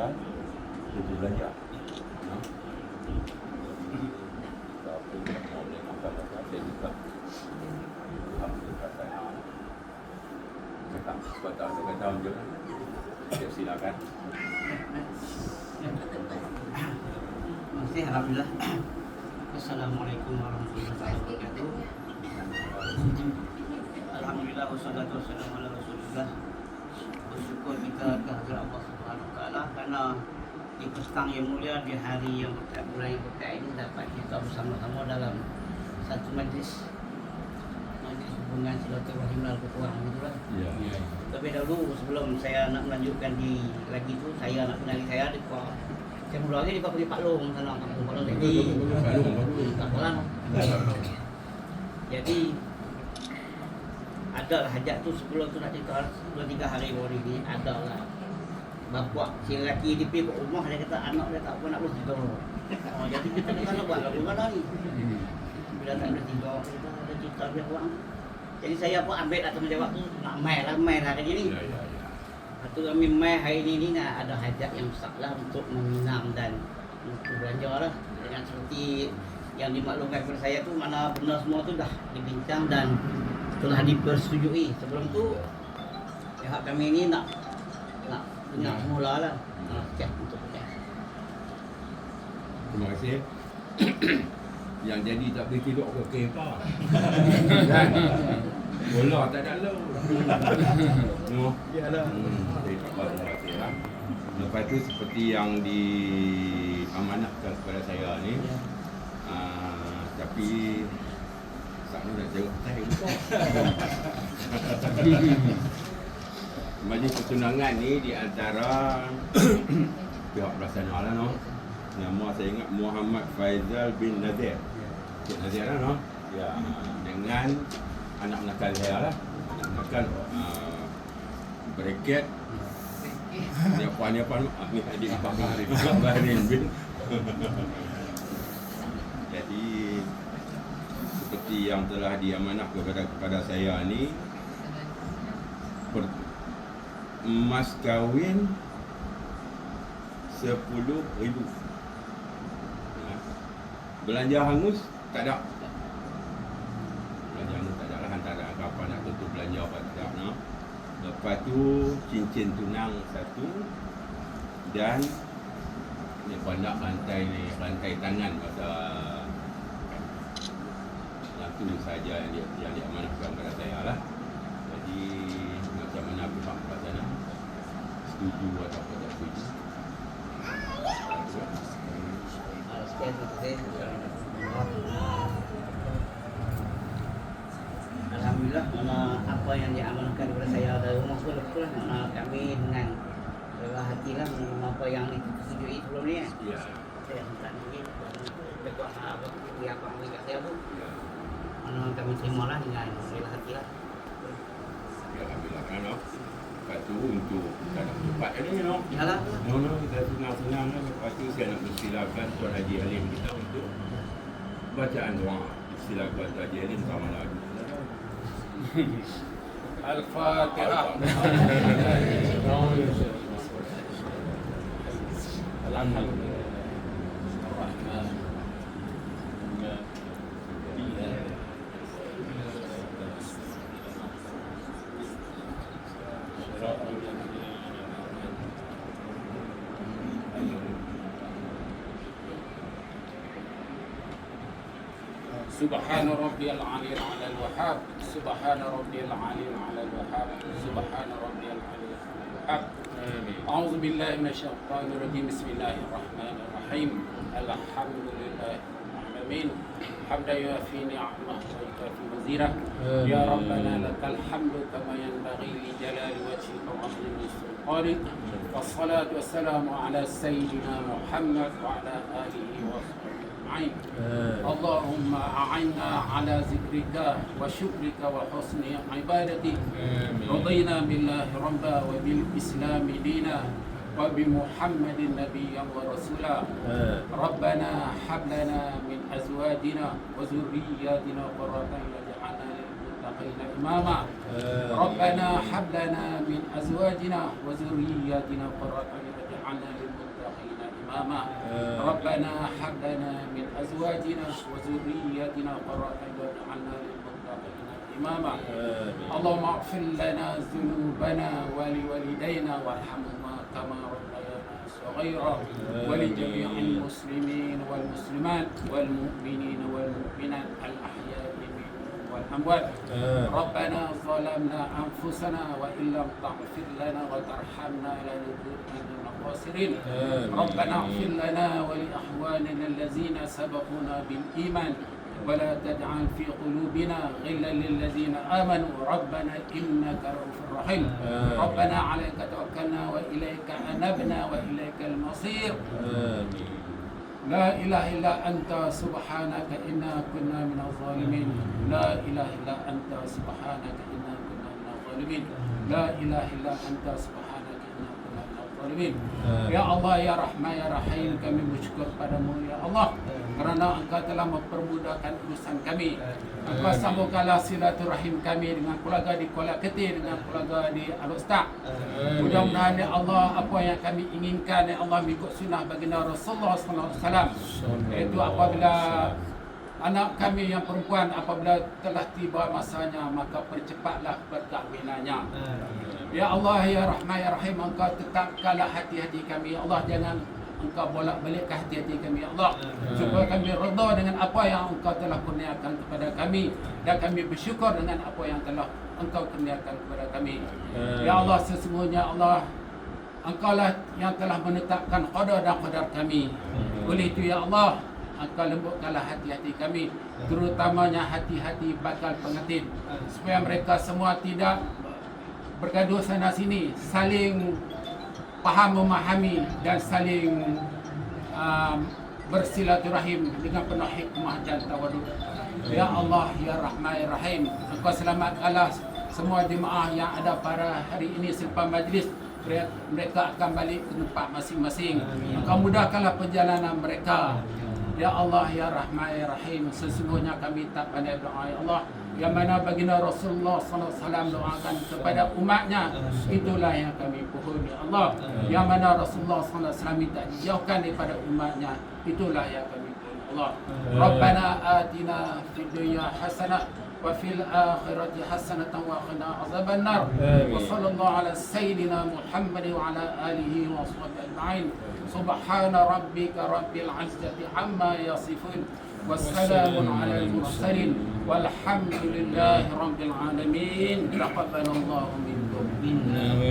dan. Kita pun tak mau boleh makan apa saya juga. Alhamdulillah saya cakap sebentar saya kata je. Ya, silakan. Kasih, Alhamdulillah. Assalamualaikum warahmatullahi wabarakatuh. Alhamdulillah wassalatu wassalamu ala kerana di petang yang mulia di hari yang berkat bulan yang berkat ini dapat kita bersama-sama dalam satu majlis. Majlis hubungan silaturahim dan ketuaan gitulah. Ya. Tapi dahulu sebelum saya nak melanjutkan di lagi tu saya nak kenali saya di Kuala saya mula lagi di Kuala Pak Long sana kampung Pak Long jadi tak Kuala jadi ada lah hajat tu sebelum tu nak cerita dua tiga hari baru ni ada lah bapak si lelaki dia pergi ke rumah dia kata anak dia tak pernah boleh tidur. Oh, jadi kita ni mana buat lagu mana ni? Bila tak boleh tidur kita ada cerita dia buat. Jadi saya pun ambil lah tanggungjawab tu nak main lah main lah hari ni. Ya, ya, ya. Lepas kami mai hari ni ni nak ada hajat yang besar lah untuk meminang dan untuk belanja lah. Dengan seperti yang dimaklumkan kepada saya tu mana benda semua tu dah dibincang dan telah dipersetujui. Sebelum tu pihak kami ni nak nak dengar semula lah Nak cek untuk cek Terima kasih. Yang jadi tak boleh tidur ke kempa. kan? Bola tak ada lalu. no. Iyalah. Hmm, jadi tak lah. Lepas tu seperti yang diamanatkan kepada saya ni, Ya. uh, tapi Sakno nak jawab saya lupa. Majlis pertunangan ni di antara pihak pelaksana lah no. Nama saya ingat Muhammad Faizal bin Nazir. Cik Nazir lah no. Ya, dengan anak nakal saya lah. Anak nakal uh, bracket dia puan dia puan amin adik Pak Bahrin Bahrin bin jadi seperti yang telah diamanah kepada kepada saya ni per, emas kahwin sepuluh ribu ya. belanja hangus tak ada belanja hangus tak ada lah antara kapan nak tutup belanja apa tak no? lepas tu cincin tunang satu dan ni banyak rantai ni rantai tangan masa yang tu saja yang dia yang diamanahkan kepada saya lah jadi macam mana setuju atau Sekian terima kasih Alhamdulillah mana apa yang diamalkan kepada saya dari rumah pun betul. Lah mana kami dengan rela hati lah menerima apa yang disetujui sebelum ni kan. ya. Saya minta lagi dekat apa pihak apa yang saya pun ya. Mana kami terima lah dengan rela hati lah. ya alhamdulillah. Lepas tu untuk kita nak cepat ni no Yalah. No, no, kita senang-senang lah. Lepas tu saya nak bersilakan Tuan Haji Halim kita untuk bacaan doa. Silakan Tuan Haji Halim sama lagu. Al-Fatihah. Alhamdulillah. سبحان ربي العلي على الوهاب. سبحان ربي العلي على الوهاب. سبحان ربي العلي على الوهاب. أعوذ بالله من الشيطان الرجيم. بسم الله الرحمن الرحيم. الحمد لله العالمين. حمدا يوافي نعمة ويكافي مزيده يا ربنا لك الحمد كما ينبغي لجلال وجهك. سلطانك والصلاة والسلام على سيدنا محمد وعلى آله وصحبه أجمعين. اللهم أعنا على ذكرك وشكرك وحسن عبادتك. رضينا بالله ربا وبالإسلام دينا وبمحمد نبيا ورسولا. ربنا هب لنا من أزواجنا وذرياتنا قرة أعين إماما ربنا هب لنا من أزواجنا وذرياتنا قرة أعين للمتقين إماما. ربنا هب لنا من أزواجنا وذرياتنا قرة أعين للمتقين إماما. اللهم اغفر لنا ذنوبنا ولوالدينا وارحمهما كما صغيرا. ولجميع المسلمين والمسلمات والمؤمنين والمؤمنات. والأموات ربنا ظلمنا أنفسنا وإن لم تغفر لنا وترحمنا لنكونن من الخاسرين. ربنا اغفر لنا ولإخواننا الذين سبقونا بالإيمان. ولا تجعل في قلوبنا غلا للذين آمنوا. ربنا إنك رؤوف رحيم. ربنا عليك توكلنا وإليك أنبنا وإليك المصير. لا لا إله إلا أنت سبحانك إنا كنا من الظالمين لا إله إلا أنت سبحانك إنا كنا من الظالمين لا إله إلا أنت سبحانك Alamin. Ya Allah ya Rahman ya Rahim kami bersyukur padamu ya Allah kerana engkau telah mempermudahkan urusan kami. Engkau sambungkanlah silaturahim kami dengan keluarga di Kuala Ketir dengan keluarga di Alustak. Mudah-mudahan ya Allah apa yang kami inginkan ya Allah mengikut sunnah baginda Rasulullah sallallahu alaihi wasallam. Itu apabila anak kami yang perempuan apabila telah tiba masanya maka percepatlah perkahwinannya. Amin. Ya Allah ya Rahman ya Rahim engkau tetapkanlah hati-hati kami. Ya Allah jangan engkau bolak-balikkan hati-hati kami ya Allah. Supaya kami redha dengan apa yang engkau telah kurniakan kepada kami. Dan kami bersyukur dengan apa yang telah engkau kurniakan kepada kami. Ya Allah sesungguhnya Allah Engkau lah yang telah menetapkan qadar dan qadar kami. Oleh itu ya Allah, Engkau lembutkanlah hati-hati kami. Terutamanya hati-hati bakal pengantin Supaya mereka semua tidak bergaduh sana sini Saling faham memahami dan saling um, bersilaturahim dengan penuh hikmah dan tawaduk. Ya Allah, Ya Rahman, Ya Rahim. Engkau selamatkanlah semua jemaah yang ada pada hari ini selepas majlis. Mereka akan balik ke tempat masing-masing. Engkau mudahkanlah perjalanan mereka. Ya Allah, Ya Rahman, Ya Rahim. Sesungguhnya kami tak pandai doa Ya Allah Yang mana baginda Rasulullah SAW doakan kepada umatnya Itulah yang kami pohon Ya Allah Yang mana Rasulullah SAW minta dijauhkan daripada umatnya Itulah yang kami pohon Ya Allah Rabbana atina fid dunya hasanah وفي الآخرة حسنة وقنا عذاب النار وصلى الله على سيدنا محمد وعلى آله وصحبه أجمعين سبحان ربك رب العزة عما يصفون والسلام على المرسلين والحمد لله رب العالمين تقبل الله منكم